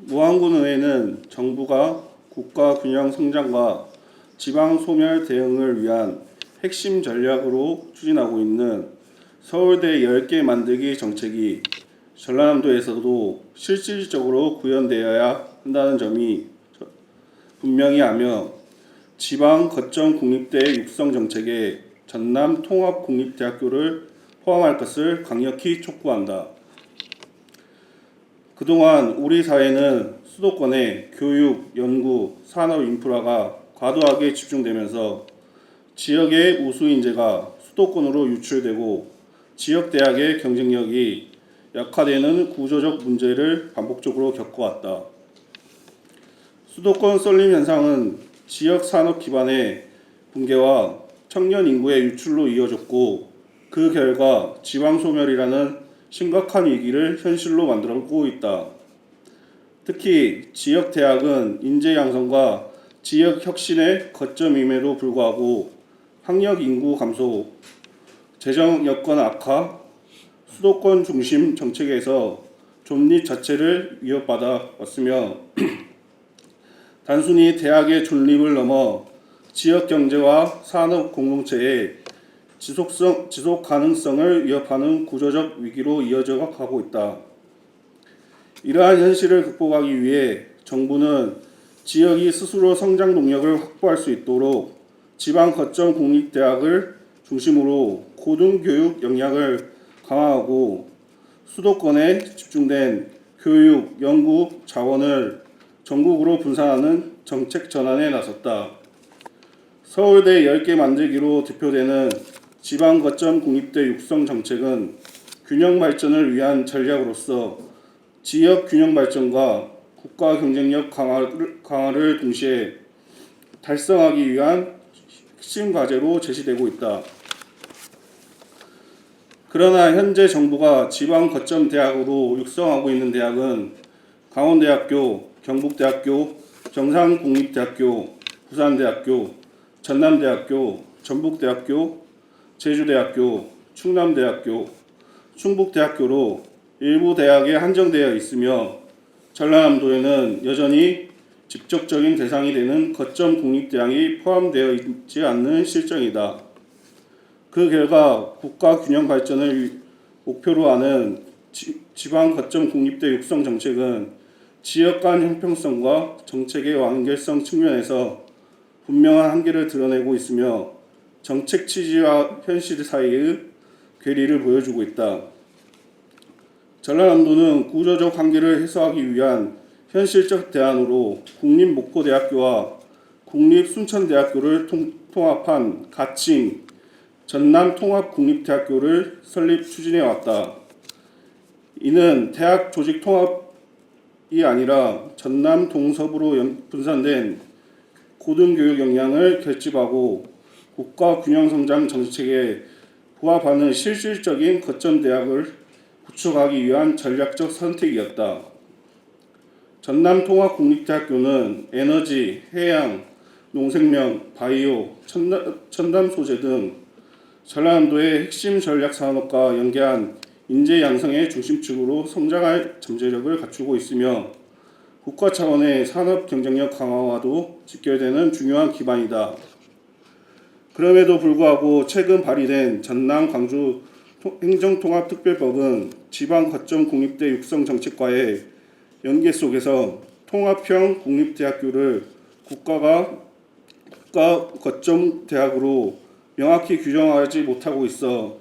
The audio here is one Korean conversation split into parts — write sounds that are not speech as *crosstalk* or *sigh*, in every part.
무안군의회는 정부가 국가 균형 성장과 지방 소멸 대응을 위한 핵심 전략으로 추진하고 있는 서울대 10개 만들기 정책이 전라남도에서도 실질적으로 구현되어야 한다는 점이 분명히 하며 지방 거점 국립대 육성 정책에 전남 통합 국립대학교를 포함할 것을 강력히 촉구한다. 그동안 우리 사회는 수도권의 교육, 연구, 산업 인프라가 과도하게 집중되면서 지역의 우수 인재가 수도권으로 유출되고 지역 대학의 경쟁력이 약화되는 구조적 문제를 반복적으로 겪어왔다. 수도권 썰림 현상은 지역 산업 기반의 붕괴와 청년 인구의 유출로 이어졌고 그 결과 지방 소멸이라는 심각한 위기를 현실로 만들고 있다. 특히 지역 대학은 인재 양성과 지역 혁신의 거점임에도 불구하고 학력 인구 감소, 재정 여건 악화, 수도권 중심 정책에서 존립 자체를 위협받아 왔으며 *clears throat* 단순히 대학의 존립을 넘어 지역 경제와 산업 공동체의 지속성 지속 가능성을 위협하는 구조적 위기로 이어져 가고 있다. 이러한 현실을 극복하기 위해 정부는 지역이 스스로 성장 동력을 확보할 수 있도록 지방 거점 공립대학을 중심으로 고등교육 역량을 강화하고 수도권에 집중된 교육, 연구 자원을 전국으로 분산하는 정책 전환에 나섰다. 서울대 10개 만들기로 대표되는 지방 거점 국립대 육성 정책은 균형 발전을 위한 전략으로서 지역 균형 발전과 국가 경쟁력 강화를, 강화를 동시에 달성하기 위한 핵심 과제로 제시되고 있다. 그러나 현재 정부가 지방 거점 대학으로 육성하고 있는 대학은 강원대학교, 경북대학교, 경상국립대학교, 부산대학교, 전남대학교, 전북대학교, 제주대학교, 충남대학교, 충북대학교로 일부 대학에 한정되어 있으며 전라남도에는 여전히 직접적인 대상이 되는 거점 국립대학이 포함되어 있지 않는 실정이다. 그 결과 국가 균형 발전을 목표로 하는 지, 지방 거점 국립대 육성 정책은 지역 간 형평성과 정책의 완결성 측면에서 분명한 한계를 드러내고 있으며 정책 취지와 현실 사이의 괴리를 보여주고 있다. 전라남도는 구조적 한계를 해소하기 위한 현실적 대안으로 국립목포대학교와 국립순천대학교를 통, 통합한 가칭 전남 통합국립대학교를 설립 추진해 왔다. 이는 대학 조직 통합이 아니라 전남 동서부로 연- 분산된 고등교육 역량을 결집하고 국가 균형 성장 정책에 부합하는 실질적인 거점 대학을 구축하기 위한 전략적 선택이었다. 전남 통합국립대학교는 에너지, 해양, 농생명, 바이오, 첨단, 첨단 소재 등 전라남도의 핵심 전략 산업과 연계한 인재 양성의 중심축으로 성장할 잠재력을 갖추고 있으며 국가 차원의 산업 경쟁력 강화와도 직결되는 중요한 기반이다. 그럼에도 불구하고 최근 발의된 전남 광주 통- 행정통합특별법은 지방 거점 국립대 육성 정책과의 연계 속에서 통합형 국립대학교를 국가가 국가 거점 대학으로 명확히 규정하지 못하고 있어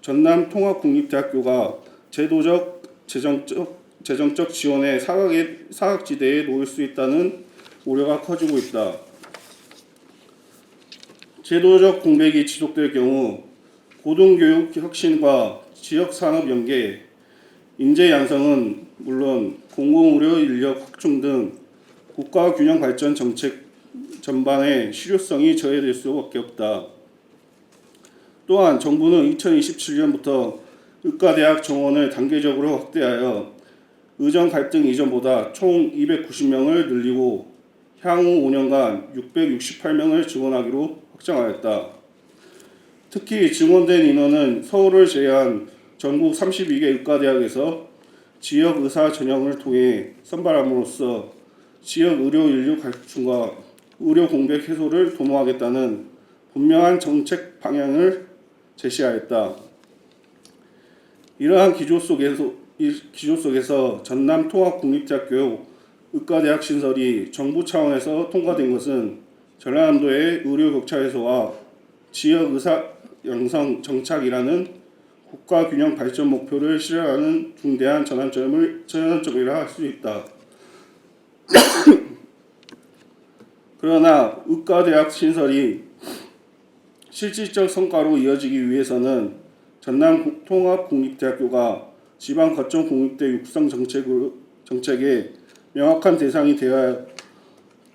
전남 통합국립대학교가 제도적 재정적 재정적 지원의 사각지대에 놓일 수 있다는 우려가 커지고 있다. 제도적 공백이 지속될 경우 고등교육 혁신과 지역 산업 연계, 인재 양성은 물론 공공의료 인력 확충 등 국가 균형 발전 정책 전반의 실효성이 저해될 수밖에 없다. 또한 정부는 2027년부터 의과대학 정원을 단계적으로 확대하여 의정 갈등 이전보다 총 290명을 늘리고 향후 5년간 668명을 증원하기로 확정하였다. 특히 증원된 인원은 서울을 제외한 전국 32개 의과대학에서 지역 의사 전형을 통해 선발함으로써 지역 의료 인력 확충과 의료 공백 해소를 도모하겠다는 분명한 정책 방향을 제시하였다. 이러한 기조 속에서 이 기조 속에서 전남 통합국립대학교 의과대학 신설이 정부 차원에서 통과된 것은 전라남도의 의료 격차 해소와 지역 의사 양성 정착이라는 국가 균형 발전 목표를 실현하는 중대한 전환점을 전환점이라 할 수 있다. *coughs* 그러나 의과대학 신설이 실질적 성과로 이어지기 위해서는 전남 통합국립대학교가 지방 거점 국립대 육성 정책으로 정책의 명확한 대상이 되어야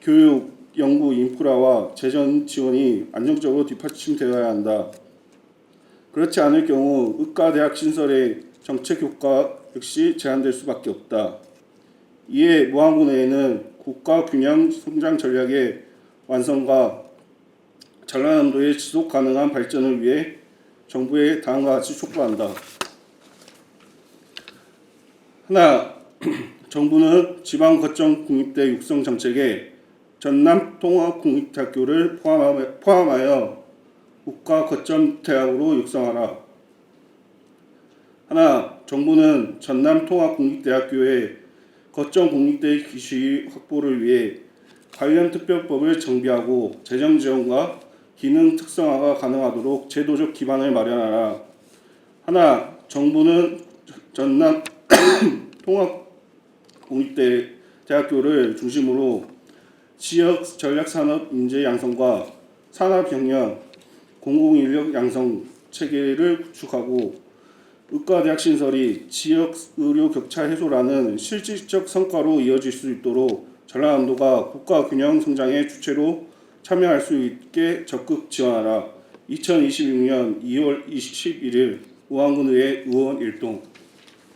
교육, 연구 인프라와 재정 지원이 안정적으로 뒷받침되어야 한다. 그렇지 않을 경우 의과대학 신설의 정책 효과 역시 제한될 수밖에 없다. 이에 무항군 외에는 국가 균형 성장 전략의 완성과 전라남도의 지속 가능한 발전을 위해 정부에 다음과 같이 촉구한다. 하나, *clears throat* 정부는 지방 거점 국립대 육성 정책에 전남 통합 국립대학교를 포함하여, 국가 거점 대학으로 육성하라. 하나, 정부는 전남 통합 국립대학교의 거점 국립대 기시 확보를 위해 관련 특별법을 정비하고 재정 지원과 기능 특성화가 가능하도록 제도적 기반을 마련하라. 하나, 정부는 전남 *clears throat* 통합 공립대 대학교를 중심으로 지역 전략 산업 인재 양성과 산업 경영, 공공 인력 양성 체계를 구축하고 의과대학 신설이 지역 의료 격차 해소라는 실질적 성과로 이어질 수 있도록 전라남도가 국가 균형 성장의 주체로 참여할 수 있게 적극 지원하라. 2026년 2월 21일 우한군의회 의원 일동